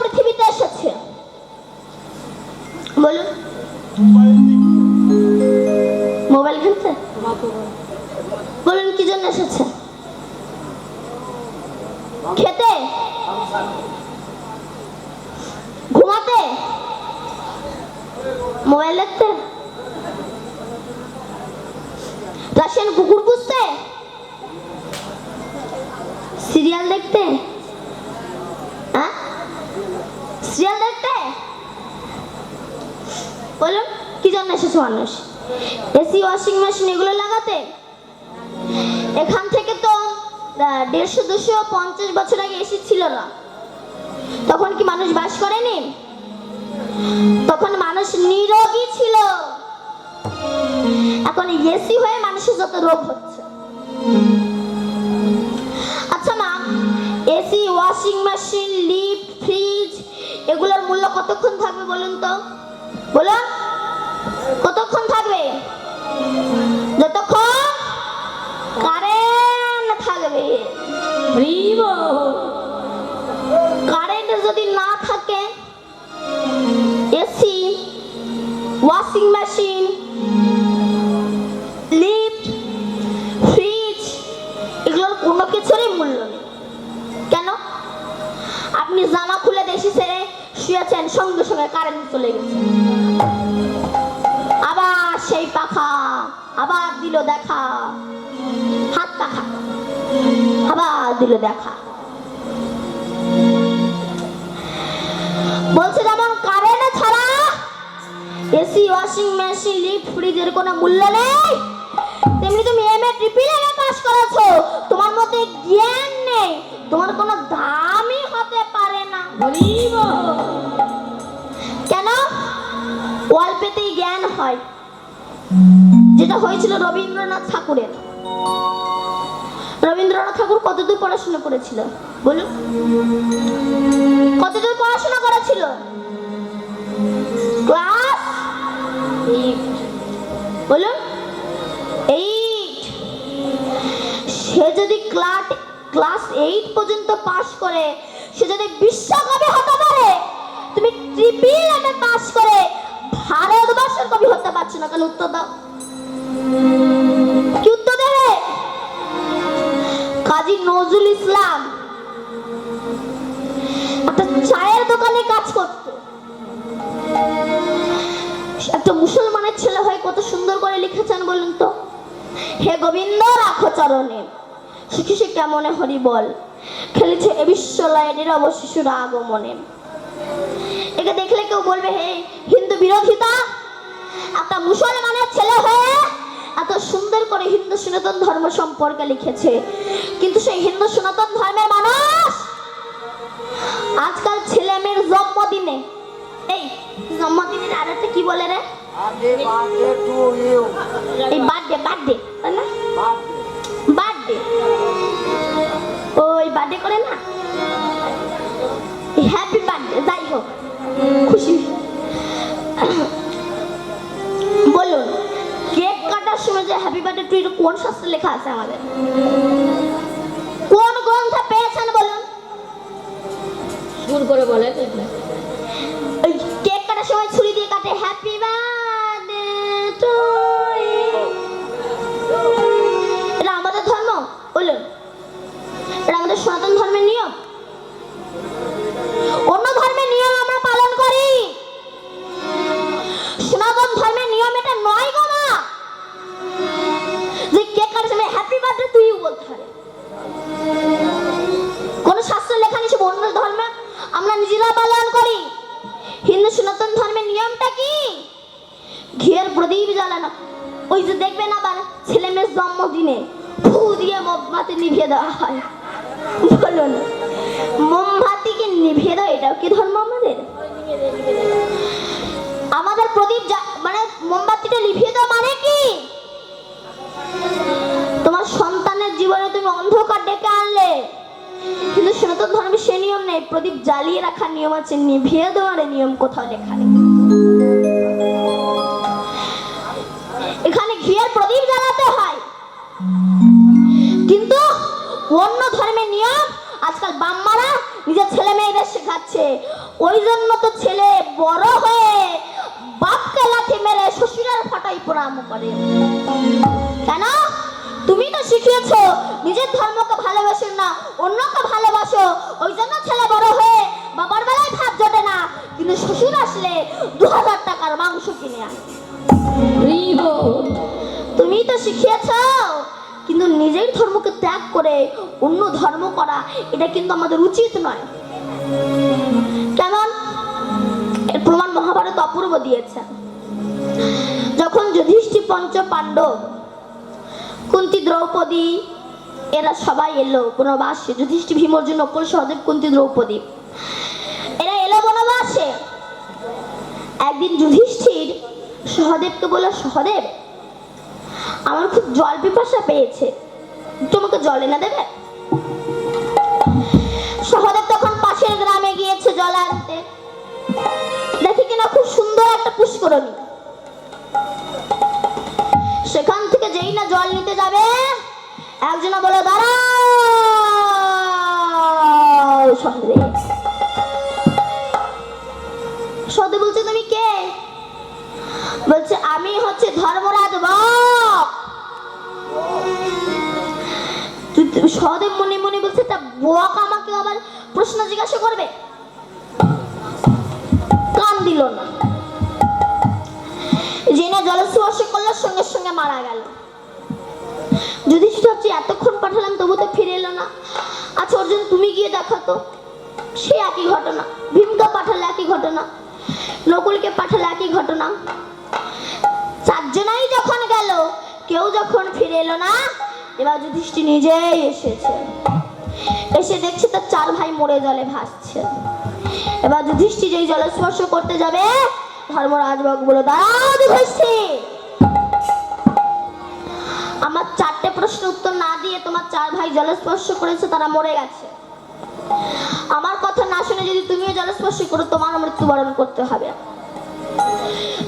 পৃথিবীতে এসেছে। বলুন মোবাইল খেলতে বলুন কি জন্য এসেছে খেতে ঘুমাতে মোবাইল দেখতে রাশিয়ান কুকুর পুষতে সিরিয়াল দেখতে হ্যাঁ সিরিয়াল দেখতে বলুন কি জন্য এসেছে মানুষ? এসি ওয়াশিং মেশিন এগুলো লাগাতে? এখান থেকে তো দেড়শো, দুশো, পঞ্চাশ বছর আগে এসি ছিল না। তখন কি মানুষ বাস করেনি? তখন মানুষ নিরোগী ছিল। এখন এসি হয়ে মানুষের যত রোগ হচ্ছে। আচ্ছা মা AC washing machine lift fridge এগুলোর মূল্য কতক্ষণ থাকবে বলুন তো? বলুন কতক্ষণ দিল দেখা। বলছে যেমন কারেন্ট ছাড়া এসি ওয়াশিং মেশিন লিফট ফ্রিজের কোনো মূল্য নেই। তেমনি তুমি এমএ ট্রিপল এমএ পাস করেছ। তোমার মধ্যে জ্ঞান নেই। তোমার কোনো দামই হতে পারে না। কেন? অল্পেতেই জ্ঞান হয়। যেটা হয়েছিল রবীন্দ্রনাথ ঠাকুরের। রবীন্দ্রনাথ ঠাকুর কতদূর পড়াশোনা করেছিল? বলুন। কতদূর পড়াশোনা করেছিল? ক্লাস বলুন। এইট। সে যদি ক্লাস ক্লাস এইট পর্যন্ত পাস করে, সে যদি বিশ্বকবি হতে পারে, তুমি ট্রিপল এমএ পাস করে ভারতবর্ষের কবি হতে পারছ না কেন উত্তর দাও। কাজী নজরুল ইসলাম। একটা চায়ের দোকানে কাজ করত। একটা মুসলমানের ছেলে হয়ে কত সুন্দর করে লিখেছেন বলুন তো? হে গোবিন্দ, রাখো চরণে। শিখি সে কেমনে হরি বল। খেলেছে এ বিশ্বলয় নীরব শিশুর আগমনে। একে দেখলে কেউ বলবে, হে হিন্দু বিরোধিতা, একটা মুসলমানের ছেলে হয়ে এত সুন্দর করে হিন্দু সনাতন ধর্ম সম্পর্কে লিখেছে। কিন্তু সেই হিন্দু সনাতন ধর্মের মানুষ আজকাল ছেলে মেয়ের জন্মদিনে এই জন্মদিনের একটা কি বলে রে? এই বার্থডে বার্থডে তাই না? বার্থডে। ওই বার্থডে করে না? হ্যাপি বার্থডে যাই হোক খুশি। যে হ্যাপি বার্থডে টু কোন শাস্ত্রে লেখা আছে আমাদের? কোন গ্রন্থে পেয়েছেন বলুন? সুর করে বলে ওই কেক কাটার সময় সনাতন ধর্মে সে নিয়ম নেই, প্রদীপ জ্বালিয়ে রাখার নিয়ম আছে, নিভিয়ে দেওয়ার নিয়ম কোথাও লেখা নেই। এখানে ঘিয়ের প্রদীপ জ্বালাতে হয়। কিন্তু অন্য ধর্মের নিয়ম, আজকাল বাম্মারা নিজের ছেলে মেয়েদের শেখাচ্ছে। ওই জন্য তো ছেলে বড় হয়ে বাপকে লাঠি মেরে শ্বশুরের ফাটাই প্রণাম করে। কেন? তুমি তো শিখিয়েছো নিজের ধর্মকে ভালোবাসো না অন্যকে ভালোবাসো। ওই জন্য ছেলে বড় হয়ে বাবার বেলায় ভাত জোটে না কিন্তু শ্বশুর আসলে দু হাজার টাকার মাংস কিনে আনে। তুমি তো শিখিয়েছো কিন্তু নিজের ধর্মকে ত্যাগ করে অন্য ধর্ম করা এটা কিন্তু আমাদের উচিত নয়। কেমন? এর প্রমাণ মহাভারত অপূর্ব দিয়েছে। যখন যুধিষ্ঠির পঞ্চ পাণ্ডব কুন্তি দ্রৌপদী, এরা সবাই এলো বনবাসে। যুধিষ্ঠির ভীম অর্জুন নকুল সহদেব, কুন্তি দ্রৌপদী। এরা এলো বনবাসে। একদিন যুধিষ্ঠির সহদেবকে বলল, সহদেব, আমার খুব জল পিপাসা পেয়েছে। তোমাকে জল এনে দেবে? সহদেব তখন পাশের গ্রামে গিয়েছে জল আনতে। দেখি কিনা খুব সুন্দর একটা পুষ্করণী। না জল নিতে যাবে। একজনা বলে, দাঁড়াও সহদেব সহদেব বলছে, তুমি কে? বলছে, আমি হচ্ছে ধর্মরাজ বক মনে মনে বলছে, তা বক আমাকে আবার প্রশ্ন জিজ্ঞাসা করবে? কান দিল না। জেনে জলস্পর্শ করল, সঙ্গে সঙ্গে মারা গেল। যুধিষ্ঠির হচ্ছে এতক্ষণ পাঠালাম, তবু তো ফিরে এলো না। আচ্ছা অর্জুন, তুমি গিয়ে দেখো তো। সে একই ঘটনা। ভীমকে পাঠালে একই ঘটনা। নকুলকে পাঠালে একই ঘটনা। চারজনাই যখন গেল, কেউ যখন ফিরে এলো না, এবার যুধিষ্ঠির নিজেই এসেছে। এসে দেখছে তার চার ভাই মরে জলে ভাসছে। এবার যুধিষ্ঠির যেই জল স্পর্শ করতে যাবে ধর্মরাজ বাবু বলে দাঁড়াও যুধিষ্ঠির! আমার চারটে প্রশ্ন উত্তর না দিয়ে তোমার চার ভাই জল স্পর্শ করেছে, তারা মরে গেছে। আমার কথা না শুনে যদি তুমিও জল স্পর্শ করো তোমার মৃত্যুবরণ করতে হবে।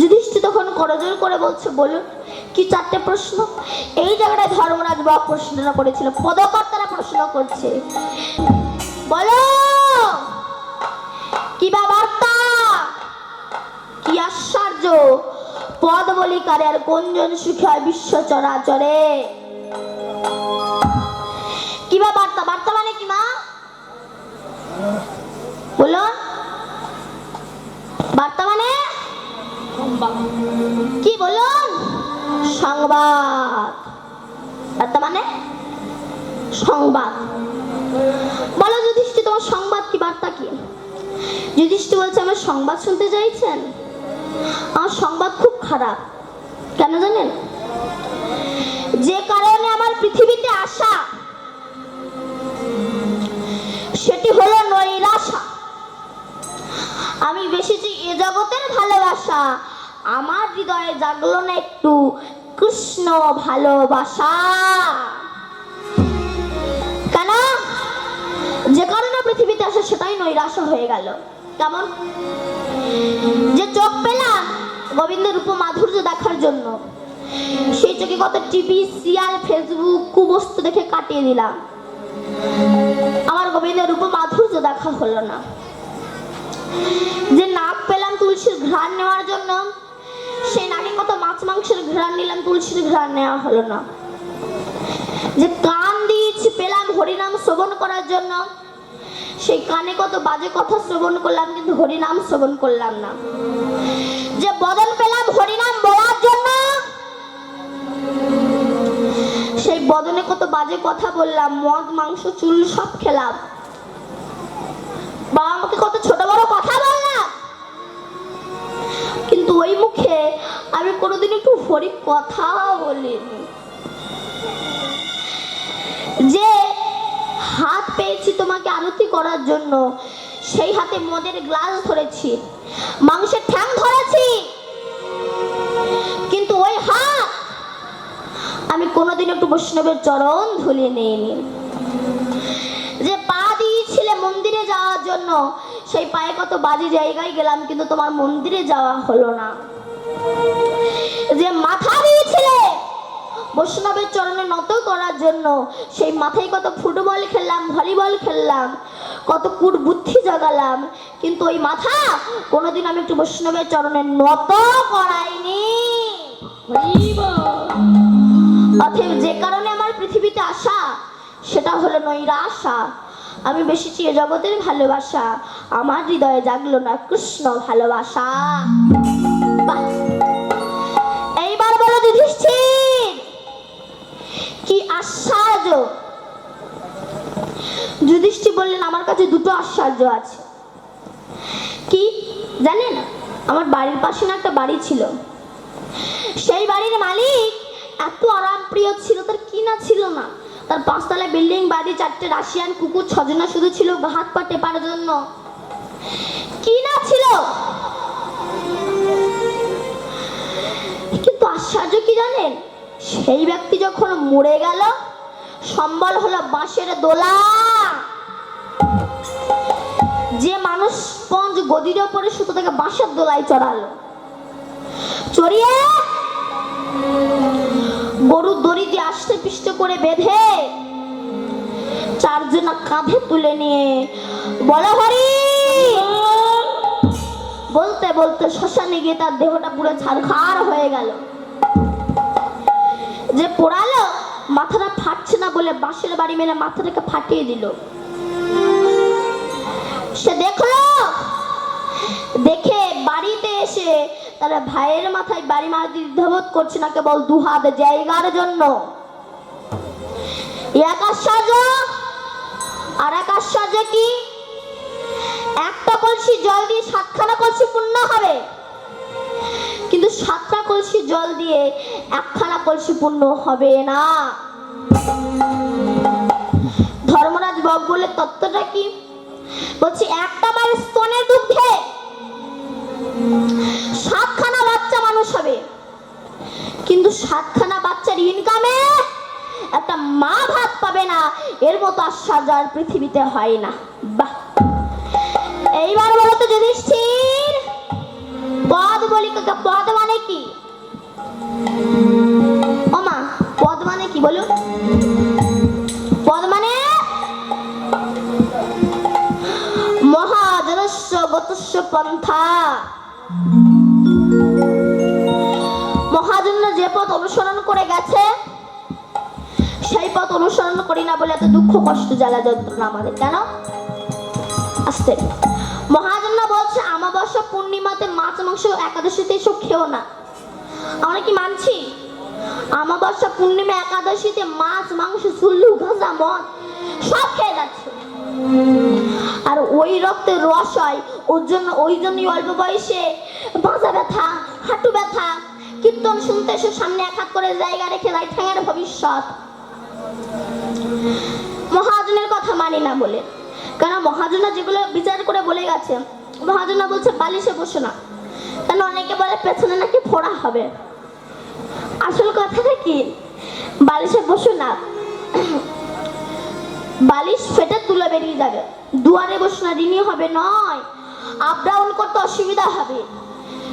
যুধিষ্ঠির তখন করজোর করে বলছে, বলুন, কি চারটে প্রশ্ন? এই জায়গাটায় ধর্মরাজ বাবু প্রশ্নটা করেছিল, পদকর্তারা প্রশ্ন করছে। বলো, কি বা বার্তা? কি আশ্চর্য? পদ বলি কারে আর কোনজন সুখী হয় বিশ্ব চরাচরে। কি বা বার্তা বার্তা মানে কি, মা? বলো বার্তা মানে? কি বলুন? সংবাদ। বার্তা মানে? সংবাদ। বলো, যুধিষ্ঠির, তোমার সংবাদ কি? বার্তা কি? যুধিষ্ঠির বলছে, আমার সংবাদ শুনতে চাইছেন? আমার সংবাদ খুব খারাপ। কেন জানেন? যে কারণে আমার পৃথিবীতে আসা সেটি হলো নৈরাশা আমি বেশিছি এ জগতের ভালোবাসা, আমার হৃদয়ে জাগলো না একটু কৃষ্ণ ভালোবাসা। কেন? যে কারণে পৃথিবীতে আসে সেটাই নৈরাশ্য হয়ে গেল। কেমন? যে চোখ পেলাম গোবিন্দের রূপ মাধুর্য দেখার জন্য। সেই চোখে কত টিভি সিরিয়াল ফেসবুক কুবস্তু দেখে কাটিয়ে দিলাম। আমার গোবিন্দের রূপ মাধুর্য দেখা হলো না। যে নাক পেলাম তুলসীর ঘ্রাণ নেওয়ার জন্য, সেই নাকে কত মাছ মাংসের ঘ্রাণ নিলাম তুলসীর ঘ্রাণ নেওয়া হলো না। যে কান দিয়েছি পেলাম হরিনাম শ্রবণ করার জন্য সেই কানে কত বাজে কথা শ্রবণ করলাম, কিন্তু হরিনাম শ্রবণ করলাম না। যে বদন পেলাম হরিনাম বলার জন্য, সেই বদনে কত বাজে কথা বললাম, মদ, মাংস, চুল সব খেলাম। বাবা আমাকে কত ছোট বড় কথা বললাম। কিন্তু ওই মুখে আমি কোনোদিন একটু হরি কথা বলিনি। যে হাত আরতি করার জন্য সেই হাতে মদের গ্লাস ধরেছি, মাংসের ঠ্যাং ধরেছি। কিন্তু ওই হাত আমি কোনোদিন একটু বৈষ্ণবের চরণ ধুলে নেইনি। যে পা দিয়েছিলে মন্দিরে যাওয়ার জন্য, সেই পায়ে কত বাজে জায়গায় গেলাম, কিন্তু তোমার মন্দিরে যাওয়া হলো না। যে মাথা দিয়েছিলে বৈষ্ণবের চরণে নত করার জন্য, সেই মাথায় কত ফুটবল খেললাম, ভলিবল খেললাম কত কুট বুদ্ধি জাগালাম, কিন্তু ওই মাথা কোনোদিন আমি একটু বৈষ্ণবের চরণে নত করাইনি অতএব যে কারণে আমার পৃথিবীতে আসা, সেটা হলো নৈরাশা। আমি বেশি চেয়ে জগতের ভালোবাসা, আমার হৃদয়ে জাগলো না কৃষ্ণ ভালোবাসা! এইবার বলো, যুধিষ্ঠির, কি আশ্চর্য! যুধিষ্ঠির বললেন, আমার কাছে দুটো আশ্চর্য আছে। কি? জানেন, আমার বাড়ির পাশে না একটা বাড়ি ছিল। সেই বাড়ির মালিক এত আরাম প্রিয় ছিল, তার কি না ছিল না। তার পাঁচতলা বিল্ডিং, বাড়ি, চারটে রাশিয়ান কুকুর, ছজনা শুধু ছিল, হাত পা টেপার জন্য। কি না ছিল? কিন্তু আশ্চর্য কি জানেন? সেই ব্যক্তি যখন মরে গেল, সম্বল হলো বাঁশের দোলা। যে মানুষ স্পঞ্জ গদির ওপরে শুধু থেকে, বাঁশের দোলায় চড়ালো। চড়িয়ে গরুর দড়ি দিয়ে আষ্টে পিষ্টে করে বেঁধে চারজনা কাঁধে তুলে নিয়ে বলো হরি, বলতে বলতে শ্মশানে গিয়ে তার দেহটা পুরো ছাড়খাড় হয়ে গেল। যে পোড়ালো, মাথাটা ফাটছে না বলে বাঁশের বাড়ি মেলে মাথাটাকে ফাটিয়ে দিল। সে দেখল দেখে বাড়িতে এসে তার ভাইয়ের মাথায় বাড়ি মারা দ্বিধাবোধ করছে না কেবল দু হাত জায়গার জন্য। এক আশ্চর্য আর এক আশ্চর্য কি? একটা কলসি জল দিয়ে সাতখানা কলসি পূর্ণ হবে। কিন্তু সাতটা কলসি জল দিয়ে একখানা কলসি পূর্ণ হবে না। ধর্মরাজ বাবু বলে, তত্ত্বটা কি? বলছি, একটা মায়ের স্তনের দুগ্ধে সাতখানা বাচ্চা মানুষ হবে। কিন্তু সাতখানা বাচ্চার ইনকামে একটা মা ভাত পাবে না, এর মতো আশ্চর্য আর পৃথিবীতে হয় না। বাহ! এইবার বলো তো যুধিষ্ঠির, পদ বলি পদ মানে কি? ওমা, পদ মানে কি বলুন? পন্থা মহাজনরা যে পথ অনুসরণ করে গেছে, সেই পথ অনুসরণ করি না বলে এত দুঃখ, কষ্ট, জ্বালা, যন্ত্রণা আমাদের, কেন? আসতে। মহাজনরা বলছে আমাবস্যা পূর্ণিমাতে মাছ, মাংস একাদশীতে এসব খেও না। আমরা কি মানছি? আমাবস্যা পূর্ণিমা, একাদশীতে মাছ, মাংস চুল্লু গাঁজা মদ সব খেয়ে যাচ্ছে। আর ওই রক্তের রস হয়, ওর জন্য, ওই জন্যই অল্প বয়সে বাঁচা ব্যথা, হাঁটু ব্যথা, কীর্তন শুনতে এসে সামনে এক হাত করে জায়গা রেখে দেয় ঠ্যাঙের ভবিষ্যৎ। মহাজনের কথা মানি না বলে। কারণ মহাজনা যেগুলো বিচার করে বলে গেছে, মহাজনা বলছে, বালিশে বসো না। কেন অনেকে বলে, পেছনে নাকি ফোড়া হবে। আসল কথাটা কি? বালিশে বসো না। বালিশ ফেটে তুলে বেরিয়ে যাবে। দুয়ারে বসে না ঋণী হবে নয়। আপ ডাউন করতে অসুবিধা হবে।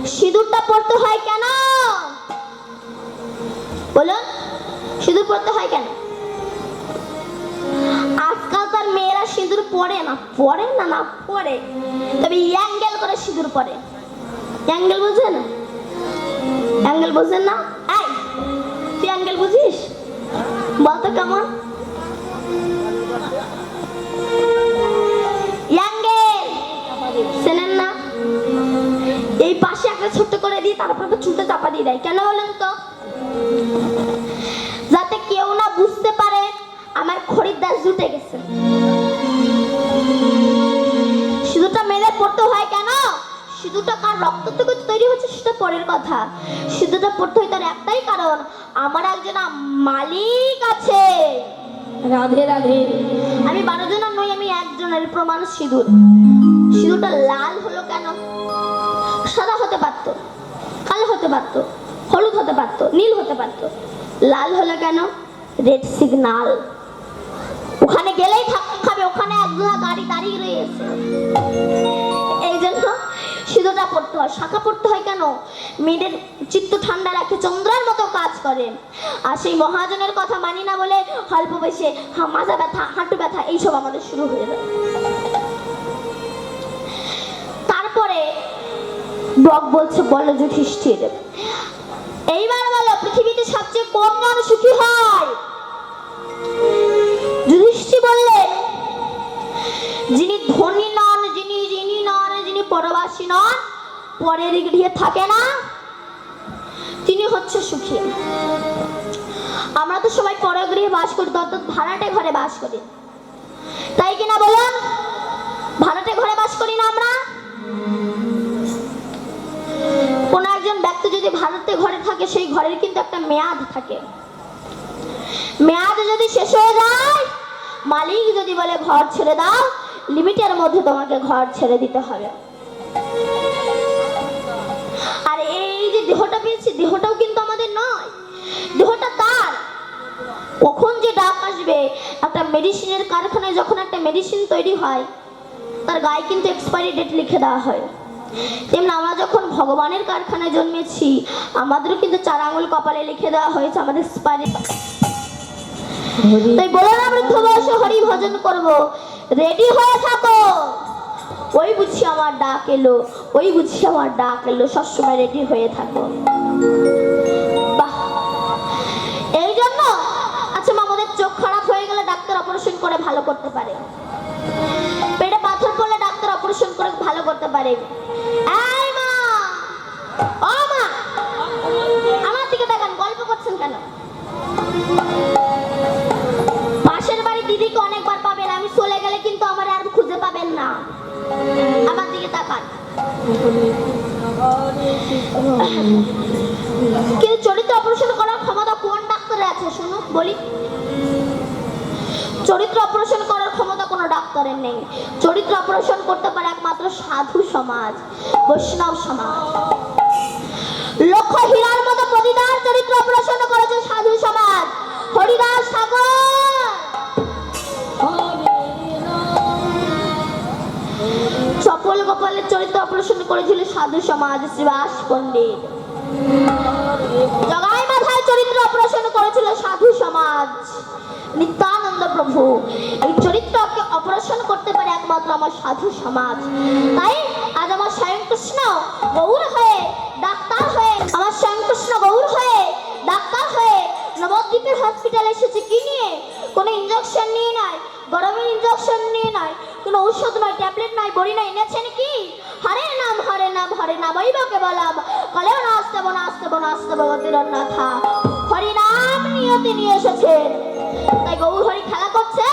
সিঁদুরটা পড়তে হয় কেন? বলুন, সিঁদুর পড়তে হয় কেন? আজকালকার মেয়েরা সিঁদুর পরে না পরে না না পরে তবে অ্যাঙ্গেল করে সিঁদুর পরে অ্যাঙ্গেল বুঝেন অ্যাঙ্গেল বুঝেন না? এই, তুই অ্যাঙ্গেল বুঝিস? বলতো কেমন? চেনেন এই পাশে একটা ছোট্ট করে দিয়ে তারপর চুলটা চাপা দিয়ে দেয়। কেন বলেন তো? যাতে কেউ না বুঝতে পারে আমার খরিদ্দার জুটে গেছে। সিঁদুরটা মেরে পড়তে হয় কেন? সিঁদুরটা কার রক্ত থেকে তৈরি হচ্ছে সেটা পরের কথা। সিঁদুরটা পড়তে হয় তার একটাই কারণ, আমার একজন মালিক আছে। রাধে রাধে। আমি বারো জনের নই, আমি একজনের প্রমাণ সিঁদুর। সিঁদুরটা লাল হলো কেন? সাদা হতে পারতো, কালো হতে পারতো, হলুদ হতে পারতো, নীল হতে পারতো। লাল হলো কেন? রেড সিগনাল ওখানে গেলেই থাকতে হবে, ওখানে একজোড়া গাড়ি দাঁড়িয়ে রয়েছে। সিলদোটা পড়তে হয়, শাখা পড়তে হয় কেন? মেয়েদের চিত্ত ঠান্ডা রাখে, চন্দ্রার মতো কাজ করে। আর সেই মহাজনের কথা মানি না বলে অল্প বয়সে মাজা ব্যথা, হাঁটু ব্যথা, এইসব আমাদের শুরু হয়ে যায়। তারপরে ব্লক বলছে বল যুধিষ্ঠির। এইবার বলো, পৃথিবীতে সবচেয়ে কোন মানুষ সুখী হয়? যুধিষ্ঠি বললেন যিনি পরের গৃহে থাকে না। তিনি হচ্ছে সুখী। আমরা তো সবাই পরের গৃহে বাস করি অর্থাৎ ভাড়াটে ঘরে বাস করি। তাই কিনা বলুন? ভাড়াটে ঘরে বাস করি না আমরা? কোন একজন ব্যক্তি যদি ভারতে ঘরে থাকে, সেই ঘরের কিন্তু একটা মেয়াদ থাকে। মেয়াদ যদি শেষ হয়ে যায়, মালিক যদি বলে ঘর ছেড়ে দাও, লিমিটের মধ্যে তোমাকে ঘর ছেড়ে দিতে হবে। পেয়েছি দেহটাও কিন্তু আমাদের নয়। দেহটা তার। কখন যে ডাক আসবে একটা মেডিসিনের কারখানায় যখন একটা মেডিসিন তৈরি হয় তার গায়ে কিন্তু এক্সপায়ারি ডেট লিখে দেওয়া হয়। তেমনি আমরা যখন ভগবানের কারখানায় জন্মেছি আমাদেরও কিন্তু চার আঙুল কপালে লিখে দেওয়া হয়েছে আমাদের এক্সপায়ারি তাই বলো না বৃদ্ধ বয়সে হরি ভজন করব। রেডি হয়ে থাকো। ওই বুঝি আমার ডাক এলো, ওই বুঝি আমার ডাক এলো, সবসময় রেডি হয়ে থাকো। এই জন্য? আচ্ছা মা আমাদের চোখ খারাপ হয়ে গেলে ডাক্তার অপারেশন করে ভালো করতে পারে। পেটে পাথর পড়লে ডাক্তার অপারেশন করে ভালো করতে পারে। আমার দিকে গল্প করছেন কেন? পাশের বাড়ি অনেকবার পাবেন আমি চলে গেলে কিন্তু আমার আর খুঁজে পাবেন না আমার দিকে তাকান। কিন্তু চরিত্র অপারেশন করার ক্ষমতা কোন ডাক্তারে আছে? শুনুন, বলি। চরিত্র অপারেশন করার ক্ষমতা কোনো ডাক্তারের নেই। চরিত্র অপারেশন করতে পারে একমাত্র সাধু সমাজ, বৈষ্ণব সমাজ। লক্ষ হীরার মতো প্রতিদার চরিত্র অপারেশন করেছে সাধু সমাজ। হরিদাস ঠাকুর গোপালের চরিত্র অপারেশন করেছিল সাধু সমাজ, শ্রীবাস পণ্ডিত। জগাই মাথায় চরিত্র অপারেশন করেছিল সাধু সমাজ, নিত্যানন্দ প্রভু। এই চরিত্রকে অপারেশন করতে পারে একমাত্র আমার সাধু সমাজ। তাই আজ আমার স্বয়ং কৃষ্ণ গৌর হয়ে ডাক্তার হয়ে, আমার স্বয়ং কৃষ্ণ গৌর হয়ে ডাক্তার হয়ে নবদ্বীপের হসপিটালে এসেছে। কি নিয়ে? কোনো ইঞ্জেকশন নিয়ে নয় গরমের ইঞ্জেকশন নিয়ে নয় কোনো ঔষধ নয়, ট্যাবলেট নয়, বড়ি নয়, এনেছেন কি? হরে নাম হরে নাম হরে নাম বৈবকে বলাম। কলেও না আসতে বোন আসতে বোন আসতে বো তিরন্নাথা হরি নাম নিয়তি নিয়ে এসেছেন। তাই গৌর হরি খেলা করছে